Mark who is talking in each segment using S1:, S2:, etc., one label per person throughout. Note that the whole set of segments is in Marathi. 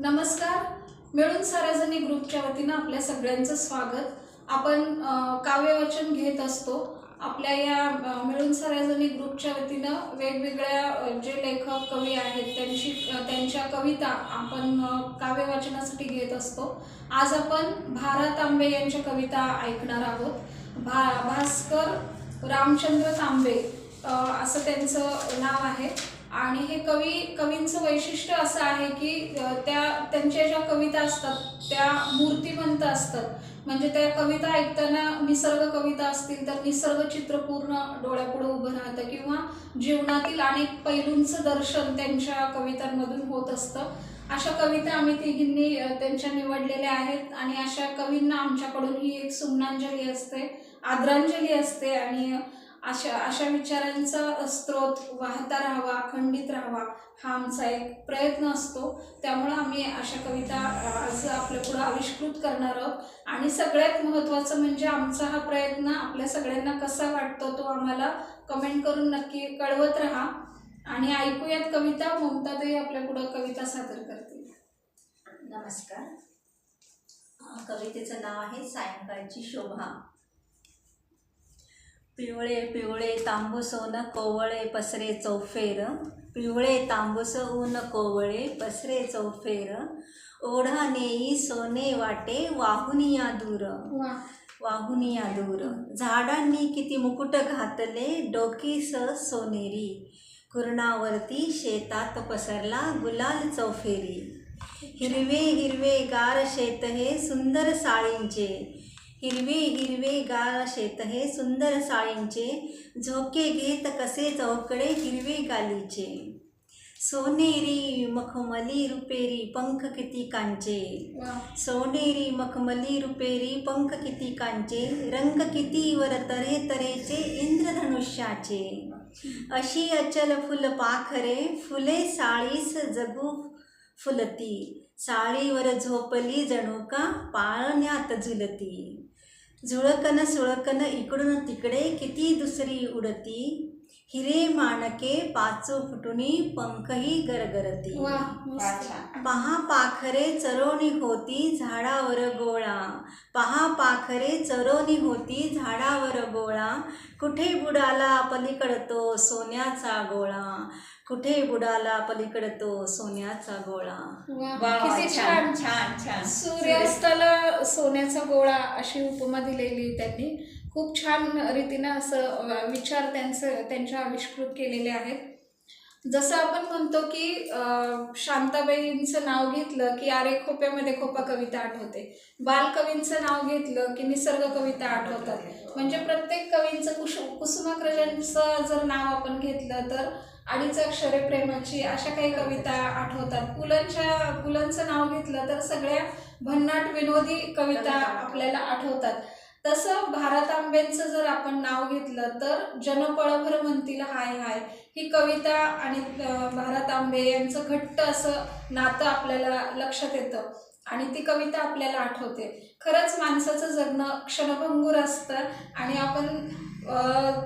S1: नमस्कार. मिळून साऱ्याजणी ग्रुपच्या वतीनं आपल्या सगळ्यांचं स्वागत. आपण काव्यवाचन घेत असतो. आपल्या या मिळून साऱ्याजणी ग्रुपच्या वतीनं वेगवेगळ्या जे लेखक कवी आहेत त्यांची त्यांच्या कविता आपण काव्यवाचनासाठी घेत असतो. आज आपण भारत तांबे यांच्या कविता ऐकणार आहोत. भा भास्कर रामचंद्र तांबे असं त्यांचं नाव आहे. आणि हे कवी कवींचं वैशिष्ट्य असं आहे की त्या त्यांच्या ज्या कविता असतात त्या मूर्तिमंत असतात. म्हणजे त्या कविता ऐकताना निसर्ग कविता असतील तर निसर्ग चित्र पूर्ण डोळ्यापुढे उभं राहतं किंवा जीवनातील अनेक पैलूंचं दर्शन त्यांच्या कवितांमधून होत असतं. अशा कविता आम्ही तिघींनी त्यांच्या निवडलेल्या आहेत आणि अशा कवींना आमच्याकडून ही एक सुमनांजली असते आदरांजली असते आणि अशा अशा विचारांचा स्रोत वाहता राहावा खंडित राहावा हा आमचा एक प्रयत्न असतो. त्यामुळं आम्ही अशा कविता आज आपल्या पुढं आविष्कृत करणार आहोत. आणि सगळ्यात महत्त्वाचं म्हणजे आमचा हा प्रयत्न आपल्या सगळ्यांना कसा वाटतो तो आम्हाला कमेंट करून नक्की कळवत राहा. आणि ऐकूयात कविता ममताताई आपल्या पुढं कविता सादर करतील.
S2: नमस्कार. कवितेचं नाव आहे सायंकाळची शोभा. पिवळे पिवळे तांबूस ऊन कोवळे पसरे चौफेर. पिवळे तांबूस ऊन कोवळे पसरे चौफेर. ओढा नेई सोने वाटे वाहुनिया दूर. वाहुनिया दूर. झाडांनी किती मुकुट घातले डोकीस सोनेरी. कुरणावरती शेतात पसरला गुलाल चौफेरी. हिरवे हिरवे गार शेत हे सुंदर साळींचे. हिरवे हिरवे गार शेत हे सुंदर साळींचे. झोके घेत कसे चौकडे हिरवे गालीचे. सोनेरी मखमली रुपेरी पंख किती कांचे. सोनेरी मखमली रुपेरी पंख किती कांचे. रंग किती वर तरे तरेचे इंद्रधनुष्याचे. अशी अचल फुल पाखरे फुले साळीस जगू फुलती. साळीवर झोपली जणू का पाळण्यात झुलती. झुळकन सुळकन इकडून तिकडे किती दुसरी उडती? हिरे माणके पाचू फुटुनी पंखही गरगरती. पहा पाखरे चरोनी होती झाडावर गोळा. पहा पाखरे चरोनी होती झाडावर गोळा. कुठे बुडाला पलीकडतो सोन्याचा गोळा? कुठे बुडाला पलीकडतो सोन्याचा गोळा?
S1: सूर्यास्ताला सोन्याचा गोळा अशी उपमा दिलेली त्यांनी. खूप छान रीतीनं असं विचार त्यांचं त्यांच्या आविष्कृत केलेले आहेत. जसं आपण म्हणतो की शांताबाईंचं नाव घेतलं की आरे खोप्यामध्ये खोपा कविता आठवते. बालकवींचं नाव घेतलं की निसर्ग कविता आठवतात. म्हणजे प्रत्येक कवींचं कुश कुसुमाग्रजांचं जर नाव आपण घेतलं तर अडीच अक्षरे प्रेमाची अशा काही कविता आठवतात. पुलांच्या पुलांचं नाव घेतलं तर सगळ्या भन्नाट विनोदी कविता आपल्याला आठवतात. तसं भारत आंबेंचं जर आपण नाव घेतलं तर जनपळभर म्हणतील हाय हाय. ही कविता आणि भारत आंबे यांचं घट्ट असं नातं आपल्याला लक्षात येतं आणि ती कविता आपल्याला आठवते. खरंच माणसाचं जगणं क्षणभंगूर असतं आणि आपण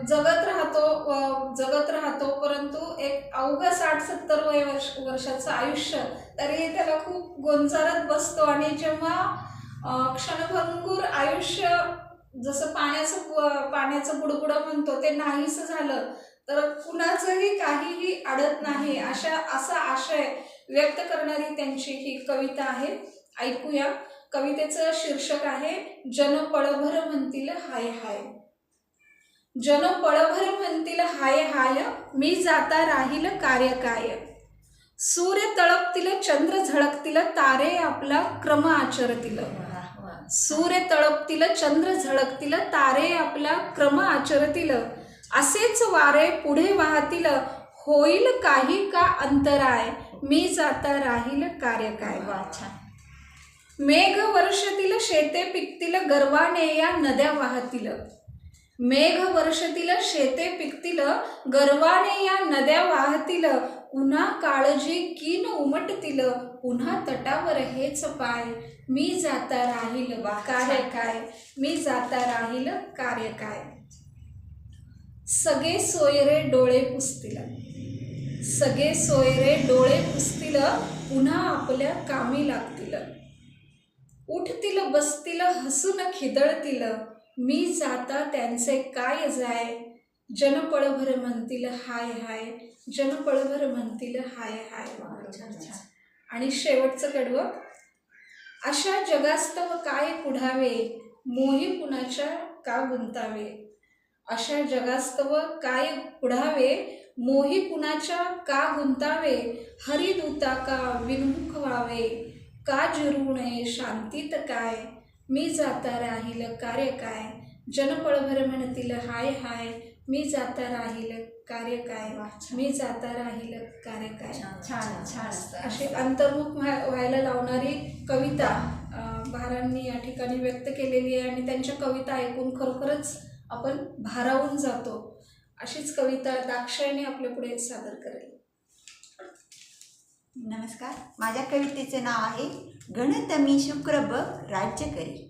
S1: जगत राहतो जगत राहतो परंतु एक अवघं साठ सत्तर वय वर्ष वर्षाचं आयुष्य तरी त्याला खूप गोंजारत बसतो आणि जेव्हा क्षणभंगूर आयुष्य जसं पाण्याचं पाण्याचं बुडबुडं म्हणतो ते नाहीसं झालं तर कुणाचंही काहीही अडत नाही अशा असा आशय व्यक्त करणारी त्यांची ही कविता आहे. ऐकूया. कवितेचं शीर्षक आहे जन पळभर म्हणतील हाय हाय. जन पळभर म्हणतील हाय हाय मी जाता राहील कार्य काय? सूर्य तळपतील चंद्र झळकतील तारे आपला क्रम आचरतील. सूर्य तळपतील चंद्र झळकतील तारे आपला क्रम आचरतील. असेच वारे पुढे वाहतील. होईल काही का अंतराय? मी जाता राहील कार्य काय?
S2: वाचा
S1: मेघ वर्षतील शेते पिकतील गर्वाने या नद्या वाहतील. मेघ वर्षतील शेते पिकतील गर्वाने या नद्या वाहतील. पुन्हा काळजी कीन उमटतील पुन्हा तटावर हेच पाय. मी जाता राहील कार्य काय? मी जाता राहील कार्य काय? सगळे सोयरे डोळे पुसतील. सगळे सोयरे डोळे पुसतील पुन्हा आपल्या कामी लागतील. उठतील बसतील हसून खिदळतील. मी जाता त्यांचे काय जाय? जनपळभर म्हणतील हाय हाय. जनपळभर म्हणतील हाय हाय आणि शेवटचं कडवं अशा जगास्तव काय पुढावे मोही कुणाच्या का गुंतावे? अशा जगास्तव काय पुढावे मोही कुणाच्या का गुंतावे? हरिदूता का विनमुख व्हावे? का जिरू नये शांतीत काय? मी जाता राहील कार्य काय? जनपळभर म्हणतील हाय हाय मी जाता राहील कार्य काय? मी जाता राहील कार्य काय?
S2: छान छान
S1: अशी अंतर्मुख व्हा- व्हायला लावणारी कविता भारांनी या ठिकाणी व्यक्त केलेली आहे आणि त्यांच्या कविता ऐकून खरोखरच आपण भारावून जातो. अशीच कविता दाक्षायणी आपल्या पुढे सादर करेल.
S3: नमस्कार. माझ्या कवितेचे नाव आहे गणतमी शुक्र बघ राज्य करी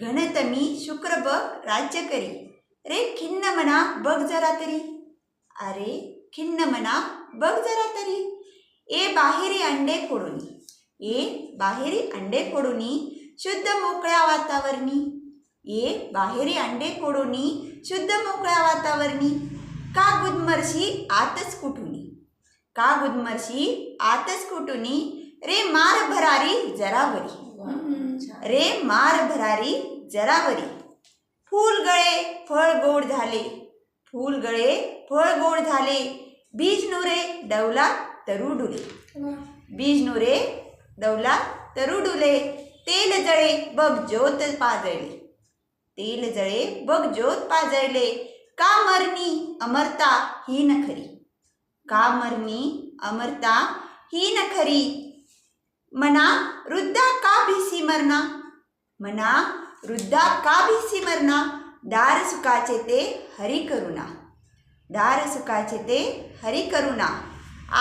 S3: गणतमी शुक्र बघ राज्य करी रे खिन्न मना बघ जरा तरी. अरे खिन्न म्हणा बघ जरा तरी. ए बाहेरी अंडे फोडूनी. ए बाहेरी अंडे फोडूनी शुद्ध मोकळ्या वातावरणी. ए बाहेरी अंडे फोडूनी शुद्ध मोकळ्या वातावरणी. का गुदमरशी आतच कुठुनी? का गुदमरशी आतच कुटुनी रे मार भरारी जरावरी. रे मार भरारी जरावरी. फूल गळे फळ गोड झाले. फूल गळे फळ गोड झाले. बीज नुरे डवला तरु डुले बीज नुरे डवला तरु डुले तेल जळे बघ ज्योत पाजळले. तेल जळे बघ ज्योत पाजळले. का मरणी अमरता ही न खरी. का मरणी अमरता ही न खरी. मना वृद्धा का भिसी मरणा मना वृद्धा का भिसी मरणा दार सुखाचे ते हरी करुणा दार सुखाचे ते हरी करुणा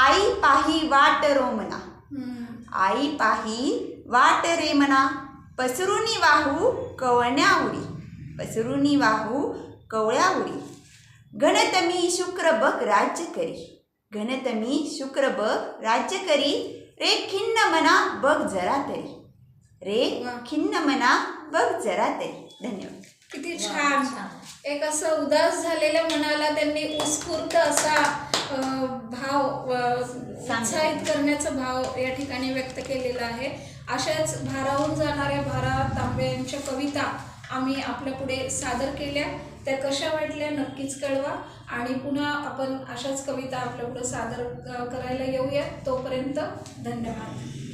S3: आई पाही वाट रोमना. आई पाही वाट रे मना पसरुनी वाहू कवळण्या उडी पसरुनी वाहू कवळ्या उडी घनतमी शुक्र बघ राज्य करी घनतमी शुक्र बघ राज्य करी रे खिन्न मना बघ जरा तरी रे. खिन्न मना बघ जरा तरी धन्यवाद
S1: किती छान. एक असं उदास झालेल्या मनाला त्यांनी उत्स्फूर्त असा भाव उत्साहित करण्याचा भाव या ठिकाणी व्यक्त केलेला आहे. अशाच भारावून जाणाऱ्या भारा तांबे यांच्या कविता आम्ही आपल्या पुढे सादर केल्या. त्या कशा वाटल्या नक्कीच कळवा. आणि पुन्हा आपण अशाच कविता आपल्या पुढे सादर करायला येऊया. तोपर्यंत धन्यवाद.